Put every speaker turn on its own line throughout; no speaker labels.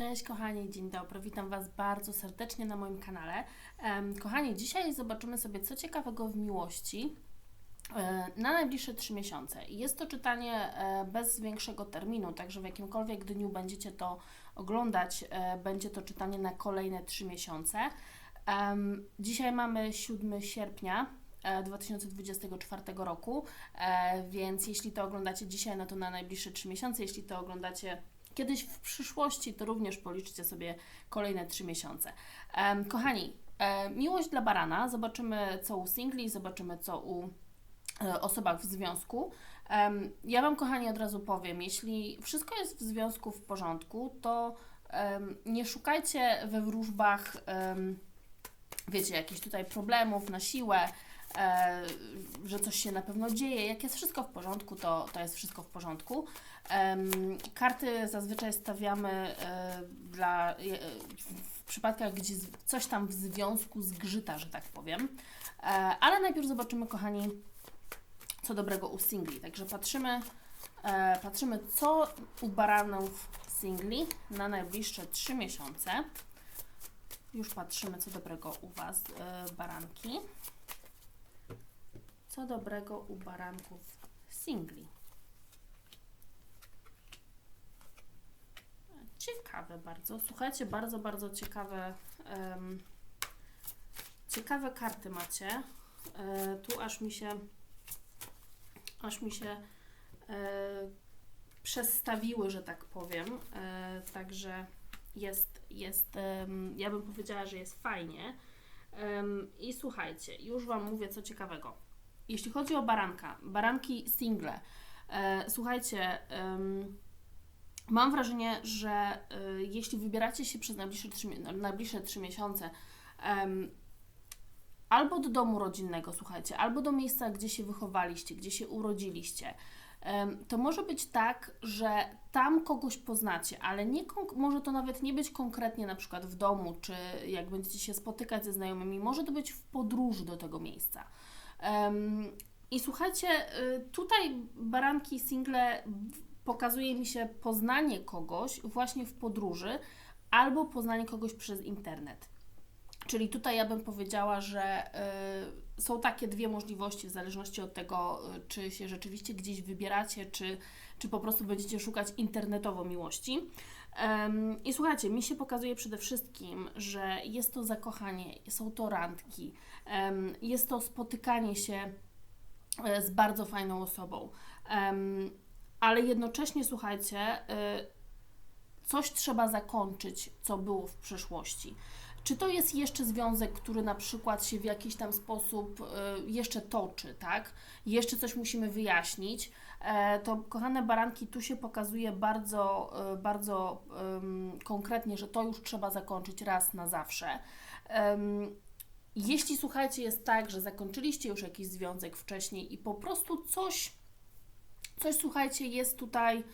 Cześć kochani, dzień dobry, witam Was bardzo serdecznie na moim kanale. Kochani, dzisiaj zobaczymy sobie co ciekawego w miłości e, na najbliższe 3 miesiące. Jest to czytanie e, bez większego terminu, także w jakimkolwiek dniu będziecie to oglądać, e, będzie to czytanie na kolejne 3 miesiące. Dzisiaj mamy 7 sierpnia e, 2024 roku, więc jeśli to oglądacie dzisiaj, no to na najbliższe 3 miesiące, jeśli to oglądacie kiedyś w przyszłości, to również policzcie sobie kolejne 3 miesiące. Kochani, e, miłość dla barana, zobaczymy co u singli, zobaczymy co u e, osobach w związku. Ja Wam, kochani, od razu powiem, jeśli wszystko jest w związku w porządku, to nie szukajcie we wróżbach, wiecie, jakichś tutaj problemów na siłę, e, że coś się na pewno dzieje. Jak jest wszystko w porządku, to, to jest wszystko w porządku. Em, karty zazwyczaj stawiamy e, dla, e, w, przypadkach, gdzie coś tam w związku zgrzyta, że tak powiem. E, ale najpierw zobaczymy, kochani, co dobrego u singli. Także patrzymy, e, patrzymy co u baranów singli na najbliższe 3 miesiące. Już patrzymy, co dobrego u Was, e, baranki. Co dobrego u baranków singli. Ciekawe bardzo. Słuchajcie, bardzo, bardzo ciekawe. em, ciekawe karty macie. E, tu aż mi się aż mi się e, przestawiły, że tak powiem. E, także jest, jest em, ja bym powiedziała, że jest fajnie. Em, I słuchajcie, już Wam mówię co ciekawego. Jeśli chodzi o baranka, baranki single, e, słuchajcie, mam wrażenie, że e, jeśli wybieracie się przez najbliższe trzy, mi- najbliższe trzy miesiące em, albo do domu rodzinnego, słuchajcie, albo do miejsca, gdzie się wychowaliście, gdzie się urodziliście, to może być tak, że tam kogoś poznacie, ale nie może to nawet nie być konkretnie na przykład w domu, czy jak będziecie się spotykać ze znajomymi, może to być w podróży do tego miejsca. Em, I słuchajcie, y, tutaj baranki single pokazuje mi się poznanie kogoś właśnie w podróży albo poznanie kogoś przez internet. Czyli tutaj ja bym powiedziała, że y, są takie dwie możliwości w zależności od tego, y, czy się rzeczywiście gdzieś wybieracie, czy, czy po prostu będziecie szukać internetowo miłości. I słuchajcie, mi się pokazuje przede wszystkim, że jest to zakochanie, są to randki, jest to spotykanie się e, z bardzo fajną osobą. Ale jednocześnie, słuchajcie, y, coś trzeba zakończyć, co było w przeszłości. Czy to jest jeszcze związek, który na przykład się w jakiś tam sposób y, jeszcze toczy, tak? Jeszcze coś musimy wyjaśnić. E, to kochane baranki, tu się pokazuje bardzo, y, bardzo konkretnie, że to już trzeba zakończyć raz na zawsze. Jeśli słuchajcie, jest tak, że zakończyliście już jakiś związek wcześniej i po prostu coś, coś słuchajcie, jest tutaj,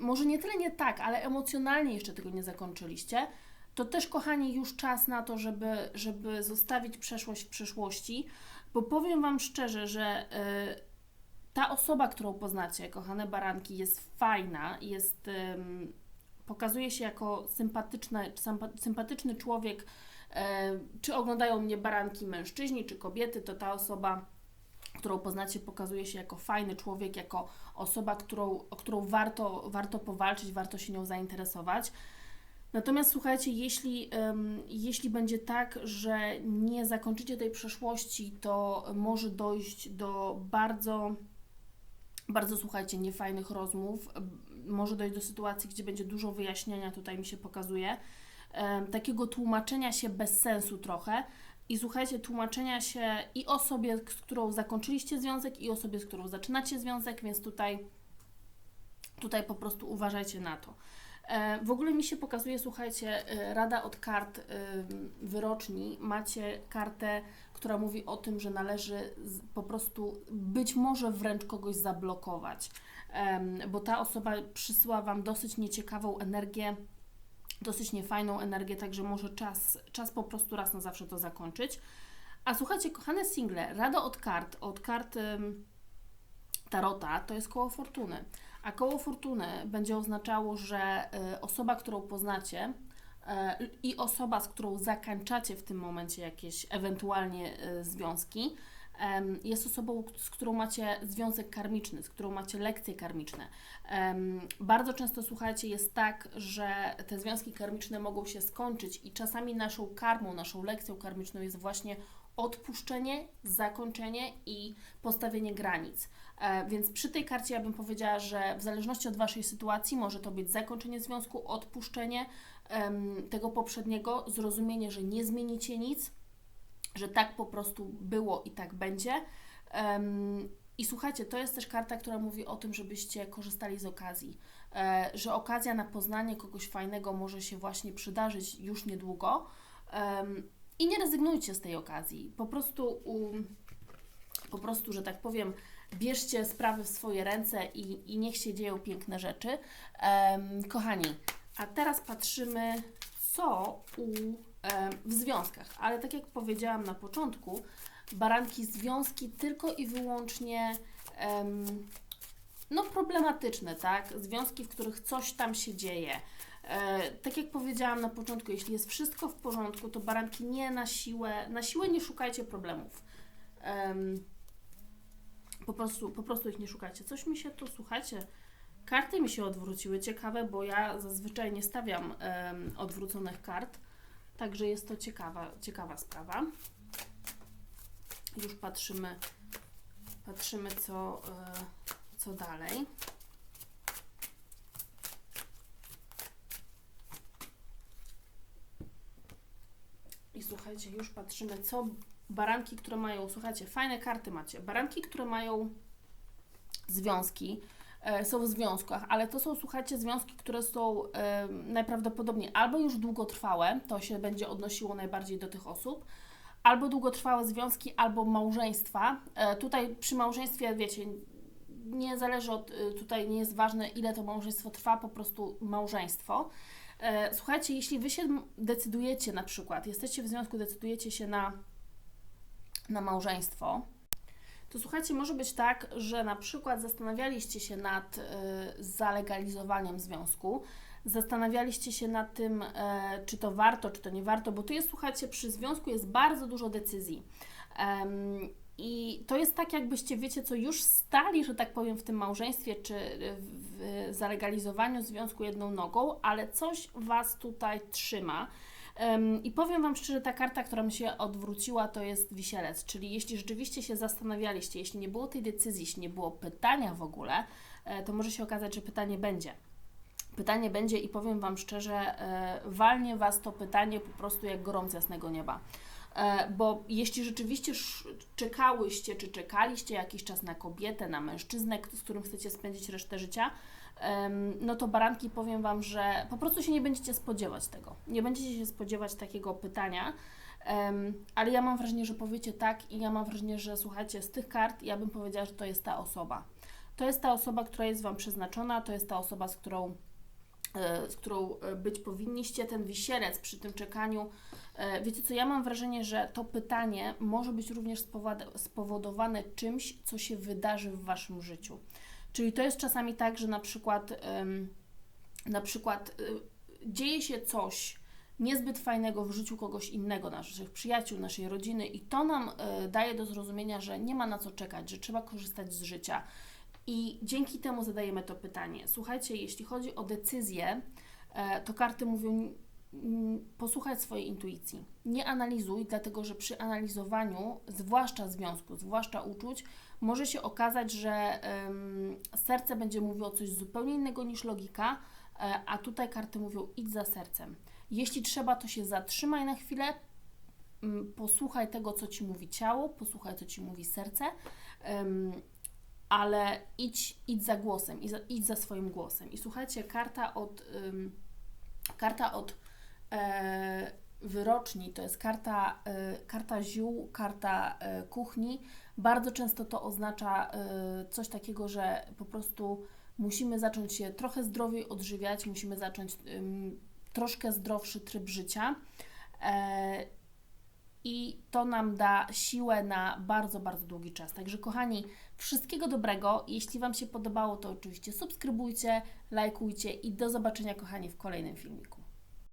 może nie tyle nie tak, ale emocjonalnie jeszcze tego nie zakończyliście, to też, kochani, już czas na to, żeby, żeby zostawić przeszłość w przeszłości, bo powiem Wam szczerze, że y, ta osoba, którą poznacie, kochane baranki, jest fajna, jest, ym, pokazuje się jako sympatyczna, sympa- sympatyczny człowiek, e, czy oglądają mnie baranki mężczyźni, czy kobiety, to ta osoba, którą poznacie, pokazuje się jako fajny człowiek, jako osoba, którą, o którą warto, warto powalczyć, warto się nią zainteresować. Natomiast słuchajcie, jeśli, em, jeśli będzie tak, że nie zakończycie tej przeszłości, to może dojść do bardzo, bardzo słuchajcie, niefajnych rozmów. Może dojść do sytuacji, gdzie będzie dużo wyjaśniania, tutaj mi się pokazuje, em, takiego tłumaczenia się bez sensu trochę. I słuchajcie, tłumaczenia się i osobie, z którą zakończyliście związek, i osobie, z którą zaczynacie związek, więc tutaj, tutaj po prostu uważajcie na to. E, W ogóle mi się pokazuje, słuchajcie, e, rada od kart e, wyroczni. Macie kartę, która mówi o tym, że należy po prostu być może wręcz kogoś zablokować, bo ta osoba przysyła Wam dosyć nieciekawą energię, dosyć niefajną energię, także może czas, czas po prostu raz na zawsze to zakończyć. A słuchajcie, kochane single, rada od kart, od kart Tarota to jest koło fortuny. A koło fortuny będzie oznaczało, że y, osoba, którą poznacie y, i osoba, z którą zakończacie w tym momencie jakieś ewentualnie y, związki, jest osobą, z którą macie związek karmiczny, z którą macie lekcje karmiczne. Bardzo często, słuchajcie, jest tak, że te związki karmiczne mogą się skończyć i czasami naszą karmą, naszą lekcją karmiczną jest właśnie odpuszczenie, zakończenie i postawienie granic. E, Więc przy tej karcie ja bym powiedziała, że w zależności od Waszej sytuacji może to być zakończenie związku, odpuszczenie tego poprzedniego, zrozumienie, że nie zmienicie nic, że tak po prostu było i tak będzie. Em, I słuchajcie, to jest też karta, która mówi o tym, żebyście korzystali z okazji, e, że okazja na poznanie kogoś fajnego może się właśnie przydarzyć już niedługo. Em, I nie rezygnujcie z tej okazji. Po prostu, um, po prostu, że tak powiem, bierzcie sprawy w swoje ręce i, i niech się dzieją piękne rzeczy. Kochani, a teraz patrzymy, co u, w związkach. Ale tak jak powiedziałam na początku, baranki związki tylko i wyłącznie no problematyczne, tak? Związki, w których coś tam się dzieje. E, tak jak powiedziałam na początku, jeśli jest wszystko w porządku, to baranki nie na siłę, na siłę nie szukajcie problemów. Em, po prostu, po prostu ich nie szukajcie. Coś mi się tu, słuchajcie, karty mi się odwróciły, ciekawe, bo ja zazwyczaj nie stawiam odwróconych kart, także jest to ciekawa, ciekawa sprawa. Już patrzymy, patrzymy co, e, co dalej. I słuchajcie, już patrzymy, co baranki, które mają, słuchajcie, fajne karty macie. Baranki, które mają związki, są w związkach, ale to są, słuchajcie, związki, które są e, najprawdopodobniej albo już długotrwałe, to się będzie odnosiło najbardziej do tych osób, albo długotrwałe związki, albo małżeństwa. E, tutaj przy małżeństwie, wiecie, nie zależy od, e, tutaj nie jest ważne, ile to małżeństwo trwa, po prostu małżeństwo. E, Słuchajcie, jeśli Wy się decydujecie na przykład, jesteście w związku, decydujecie się na, na małżeństwo, to słuchajcie, może być tak, że na przykład zastanawialiście się nad e, zalegalizowaniem związku, zastanawialiście się nad tym, e, czy to warto, czy to nie warto, bo tu jest, słuchajcie, przy związku jest bardzo dużo decyzji. I to jest tak, jakbyście, wiecie co, już stali, że tak powiem, w tym małżeństwie, czy w zalegalizowaniu związku jedną nogą, ale coś Was tutaj trzyma. I powiem Wam szczerze, ta karta, która mi się odwróciła, to jest wisielec, czyli jeśli rzeczywiście się zastanawialiście, jeśli nie było tej decyzji, jeśli nie było pytania w ogóle, e, to może się okazać, że pytanie będzie. Pytanie będzie i powiem Wam szczerze, e, walnie Was to pytanie po prostu jak gorąc jasnego nieba. E, Bo jeśli rzeczywiście czekałyście, czy czekaliście jakiś czas na kobietę, na mężczyznę, z którym chcecie spędzić resztę życia, no to baranki powiem Wam, że po prostu się nie będziecie spodziewać tego. Nie będziecie się spodziewać takiego pytania, ale ja mam wrażenie, że powiecie tak i ja mam wrażenie, że słuchajcie, z tych kart ja bym powiedziała, że to jest ta osoba. To jest ta osoba, która jest Wam przeznaczona, to jest ta osoba, z którą z którą e, być powinniście, ten wisielec przy tym czekaniu. E, Wiecie co, ja mam wrażenie, że to pytanie może być również spowod- spowodowane czymś, co się wydarzy w Waszym życiu. Czyli to jest czasami tak, że na przykład, na przykład dzieje się coś niezbyt fajnego w życiu kogoś innego, naszych przyjaciół, naszej rodziny i to nam e, daje do zrozumienia, że nie ma na co czekać, że trzeba korzystać z życia. I dzięki temu zadajemy to pytanie. Słuchajcie, jeśli chodzi o decyzję, e, to karty mówią, posłuchaj swojej intuicji. Nie analizuj, dlatego że przy analizowaniu, zwłaszcza związku, zwłaszcza uczuć, może się okazać, że serce będzie mówiło coś zupełnie innego niż logika, e, a tutaj karty mówią idź za sercem. Jeśli trzeba, to się zatrzymaj na chwilę, posłuchaj tego, co ci mówi ciało, posłuchaj, co ci mówi serce. Ale idź, idź za głosem, idź za, idź za swoim głosem. I słuchajcie, karta od, ym, karta od e, wyroczni, to jest karta, e, karta ziół, karta e, kuchni. Bardzo często to oznacza e, coś takiego, że po prostu musimy zacząć się trochę zdrowiej odżywiać, musimy zacząć troszkę zdrowszy tryb życia. I to nam da siłę na bardzo, bardzo długi czas. Także kochani, wszystkiego dobrego. Jeśli Wam się podobało, to oczywiście subskrybujcie, lajkujcie i do zobaczenia kochani w kolejnym filmiku.